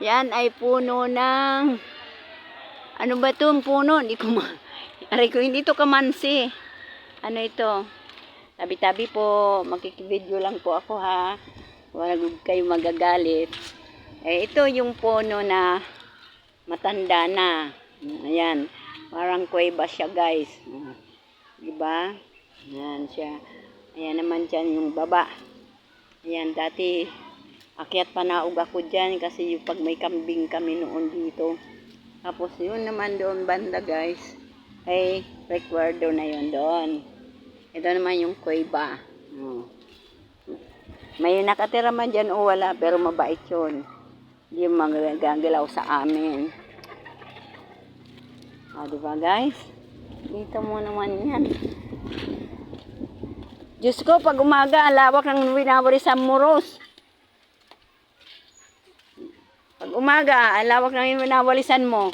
Yan ay puno ng... Ano ba itong puno? Hindi ko ma... Aray ko, hindi to kamansi. Ano ito? Tabi-tabi po. Makikibideo lang po ako ha. Huwag kayo magagalit. Eh, ito yung puno na matanda na. Ayan. Parang kuweba siya guys. Diba? Ayan siya. Ayan naman dyan yung baba. Ayan, dati akyat pa naug ako dyan kasi yung pag may kambing kami noon dito. Tapos yun naman doon banda guys. Ay, recuerdo na yun doon. Ito naman yung kuweba. Oh. May nakatira man dyan o wala pero mabait yun. Hindi yung magagalaw sa amin. O, di ba guys? Dito mo naman yan. Diyos ko, pag umaga, lawak ng winawari sa muros. Pag umaga, ang lawak ng winawalisan mo.